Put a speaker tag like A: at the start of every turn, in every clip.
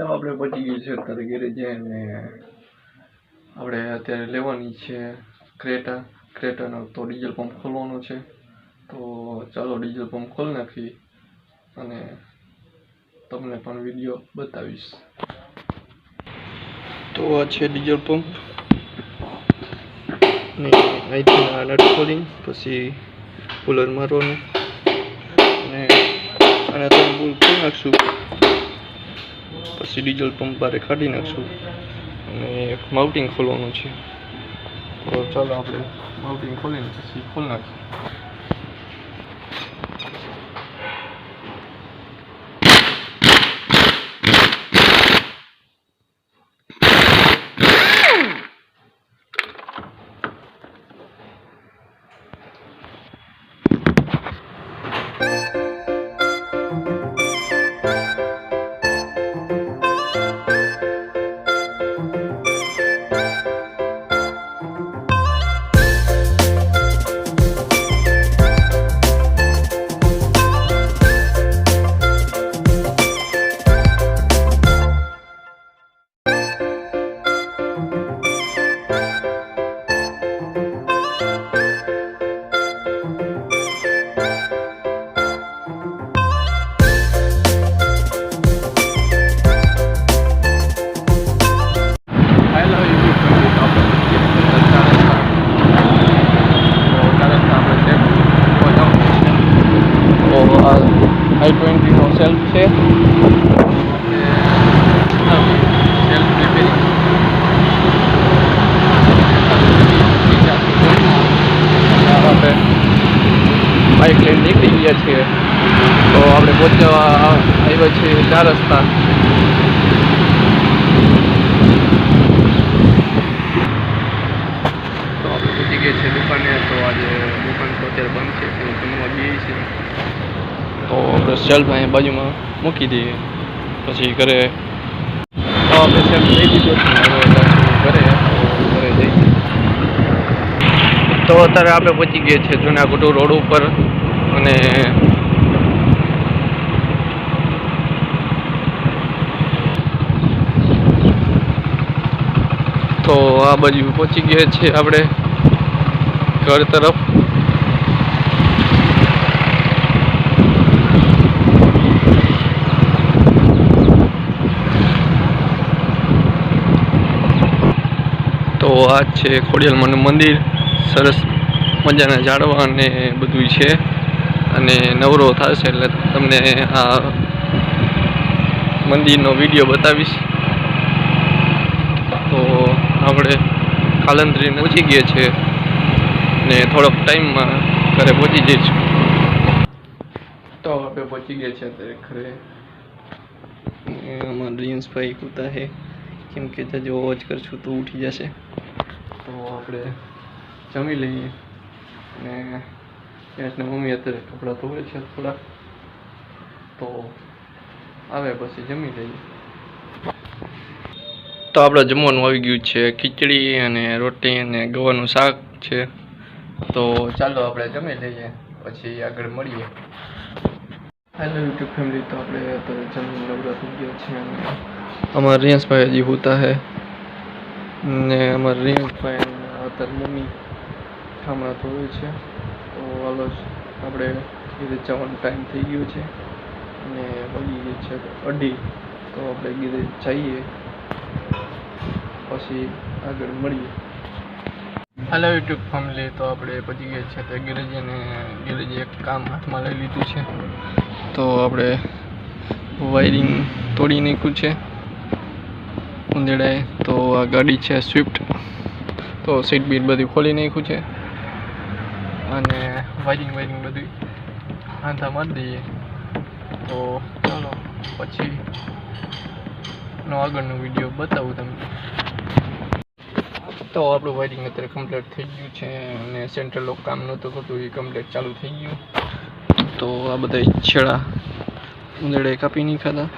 A: તો આપણે પહોંચી ગયું છે અત્યારે ગેરેજે અને આપણે અત્યારે લેવાની છે ક્રેટા. ક્રેટાનો તો ડીઝલ પંપ ખોલવાનો છે. તો ચાલો ડીઝલ પંપ ખોલી નાખી અને તમને પણ વીડિયો બતાવીશ. તો આ છે ડીઝલ પંપ. ને અહીંથી નટ ખોલીને પછી કુલર મારવાનું. અને આને તો બોલ નાખશું. પછી ડીઝલ પંપ બારે કાઢી નાખશું. અને એક માઉટિંગ ખોલવાનું છે. તો ચાલો આપણે માઉટિંગ ખોલીને પછી ખોલી નાખીએ. હેલો પહોંચવા આવ્યા છીએ ચાર રસ્તા. તો આપણે પહોંચી ગયા છીએ દુકાને તો આજે દુકાન તો અત્યારે બંધ છે તો જમવા જઈએ છીએ. તો આપણે સેલ્ફ અહીંયા બાજુમાં મૂકી દઈએ પછી ઘરે તો આપણે સેલ્ફ લઈ દીધો છે ઘરે ઘરે જઈએ તો અત્યારે આપણે પહોંચી ગયા છીએ જુનાગઢ રોડ ઉપર અને તો આ બાજુ પહોંચી ગયા છીએ આપણે ઘર તરફ. તો આ છે ખોડિયાલ મંદિર. સરસ મજાના ઝાડવા અને બધું છે. અને નવરો થશે એટલે તમને આ મંદિરનો વીડિયો બતાવીશ. આપણે કાલંદરીને પહોંચી ગયા છીએ ને થોડોક ટાઈમમાં ઘરે પહોંચી જઈશું તો આપણે પહોંચી ગયા છીએ અત્યારે ઘરે. અમારા રિયન્સભાઈ કૂતા છે, કેમ કે જો અવાજ કરશું તો ઉઠી જશે. તો આપણે જમી લઈએ. ને એટલે મમ્મી અત્યારે કપડાં ધોવે છે થોડા તો આવે પછી જમી લઈએ. તો આપણે જમવાનું આવી ગયું છે. ખીચડી અને રોટી અને ગવાનું શાક છે. તો ચાલો આપણે જમી લઈએ પછી આગળ મળીએ. હેલો યુટ્યુબ ફેમિલી તો આપણે અત્યારે જમીન નવરા થઈ ગયો છે અને અમારા રિયાંશભાઈ હજી હોતા હે. ને અમારા રિયાંશભાઈ અત્યારે મમ્મી ઠામણા ધોવે છે. તો હાલો આપણે ગીરે જવાનો ટાઈમ થઈ ગયો છે. અને વળી છે અઢી તો આપણે ગીરે જઈએ. પછી આગળ મળીએ. હાલો યુટ્યુબ ફેમિલી, તો આપણે પહોંચી ગયા છે તે ગેરેજ અને ગેરેજ એક કામ હાથમાં લઈ લીધું છે. તો આપણે વાયરિંગ તોડી નાખ્યું છે ઉંદેડાએ. તો આ ગાડી છે સ્વિફ્ટ તો સીટ બીટ બધું ખોલી નાખ્યું છે. અને વાયરિંગ વાયરિંગ બધું હાથા મારી દઈએ. તો ચાલો, પછી નો આગળનો વીડિયો બતાવું તમને. તો આપણું વાયરિંગ અત્યારે કમ્પ્લીટ થઈ ગયું છે અને સેન્ટ્રલ લોક કામ નહોતું કરતું, એ કમ્પ્લીટ ચાલુ થઈ ગયું. તો આ બધા છેડા ઉંદરડે કાપી નહીં ખાધા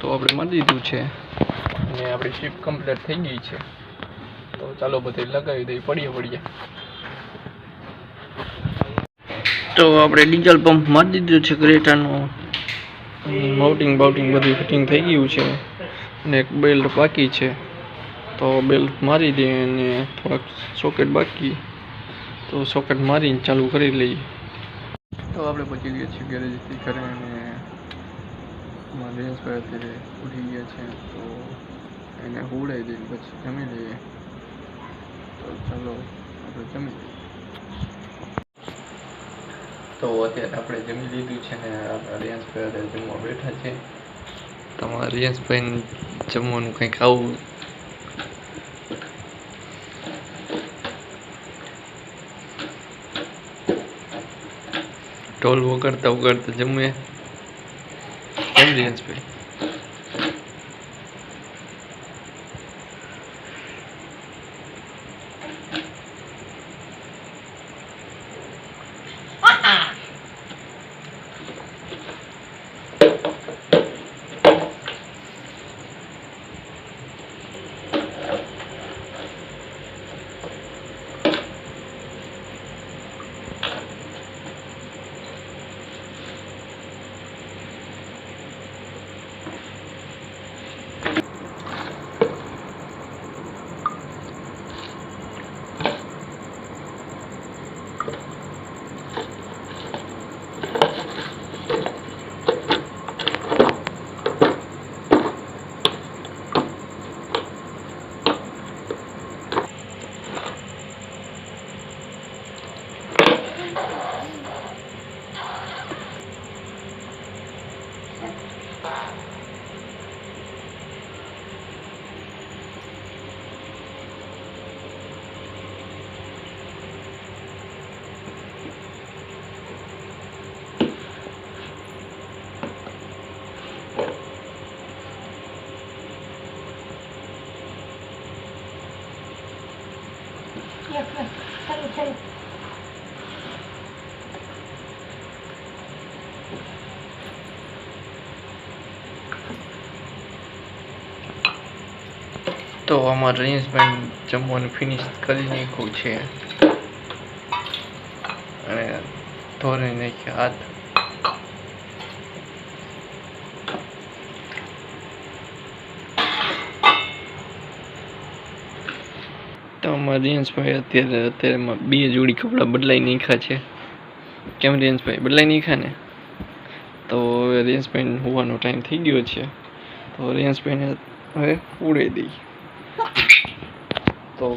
A: તો આપણે મારી દીધું છે. અને આપણી શિપ કમ્પ્લીટ થઈ ગઈ છે. તો ચાલો બધે લગાવી દઈએ, પડીએ પડીએ. તો આપણે ડીઝલ પંપ મારી દીધું છે ક્રેટાનો માઉટિંગ બાઉટિંગ બધું ફિટિંગ થઈ ગયું છે. અને એક બેલ્ટ બાકી છે. તો બેલ્ટ મારી દે અને થોડાક સોકેટ બાકી. તો સોકેટ મારીને ચાલુ કરી લઈએ. તો આપણે પહોંચી ગયા છીએ ગેરેજથી ઘરે અને દિનેશભાઈ અત્યારે ઉઠી ગયા છે. તો એને હુવડાવી દઈને પછી જમી લઈએ. તો ચાલો, આપણે જમી લઈએ. તો અત્યારે આપણે જમી લીધું છે ને રિયાંશભાઈ અત્યારે જમવા બેઠા છે. તમારા રિયાંશભાઈને જમવાનું કંઈક આવું ઢોલ વગાડતા વગાડતા જમીએ. કેમ રિયાંશભાઈ તો અમારે રહીશભાઈ જમવાનું ફિનિશ કરી નાખ્યું છે. અને ધોરી નાખ્યા હાથ. તો અમારા રિયાંશભાઈ અત્યારે અત્યારેમાં બે જોડી કપડાં બદલાઈ નાખ્યા છે. કેમ રેન્સભાઈ બદલાઈ નાખ્યા ને? તો રિયાંશભાઈને હોવાનો ટાઈમ થઈ ગયો છે. તો રેન્સભાઈને હવે ઉડાઈ દઈ તો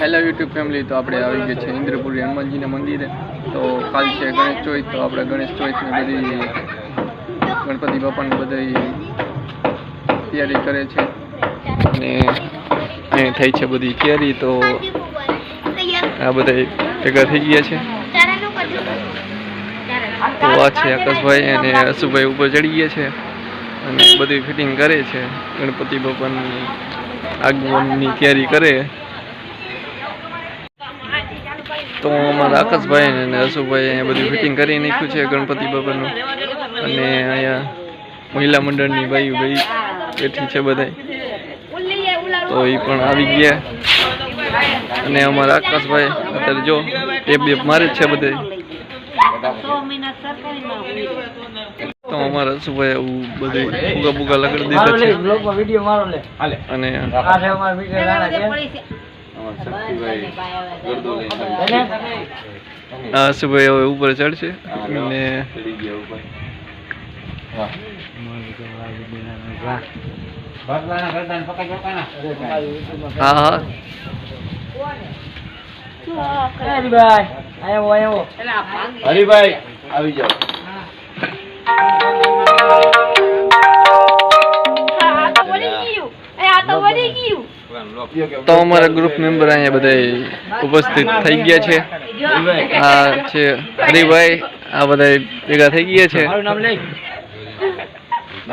A: હેલો યુટ્યુબ ફેમિલી તો આપણે આવી ગયા છે ઇન્દ્રપુરી હનુમાનજીના મંદિરે. તો કાલ છે ગણેશ ચોથ, તો આપણે ગણેશ ચોથની બધી ગણપતિ બાપાની બધી તૈયારી કરે છે. અને અહીં થઈ છે બધી કેરી તો આ બધા ભેગા થઈ ગયા છે. તો આ છે આકાશભાઈ અને અશુભાઈ ઉપર ચડી ગયા છે અને બધી ફિટિંગ કરે છે. ગણપતિ બાપાની આગમનની તૈયારી કરે. તો અમારા આકાશભાઈ અને અશુભાઈ બધું ફિટિંગ કરી નાખ્યું છે ગણપતિ બાપાનું. અને અહીંયા મહિલા મંડળની ભાઈ ભાઈ બેઠી છે બધાય. તો એ પણ આવી ગયા. અને અમારા આકાશભાઈ અત્યારે જો ટેપ બેપ મારે જ છે બધે તો અમારા અશુભાઈ આવું બધું ફુગા ફુગા લગાડી દીધા છે.
B: બ્લોગમાં વીડિયો મારો લે.
A: અને અશુભાઈ હવે ઉપર ચડશે. અને હા હા
B: હરીભાઈ આયો આયો
C: હરિભાઈ આવી જાઓ.
A: તો અમારા ગ્રુપ મેમ્બર અહીંયા બધા ઉપસ્થિત થઈ ગયા છે. આ છે હરિભાઈ આ બધા ભેગા થઈ ગયા છે.
B: મારું નામ લઈ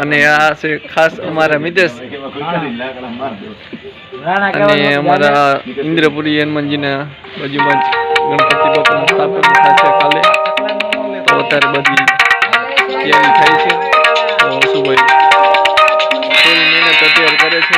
A: અને આ છે ખાસ અમારા મિતેશ. અને અમારા ઇન્દ્રપુરી હનુમાનજીના બાજુમાં જ ગણપતિ બાપાનું સ્થાપન કાલે. તો અત્યારે બધી તૈયારી થાય છે. તો શું ભાઈ મહેનત અત્યારે કરે છે?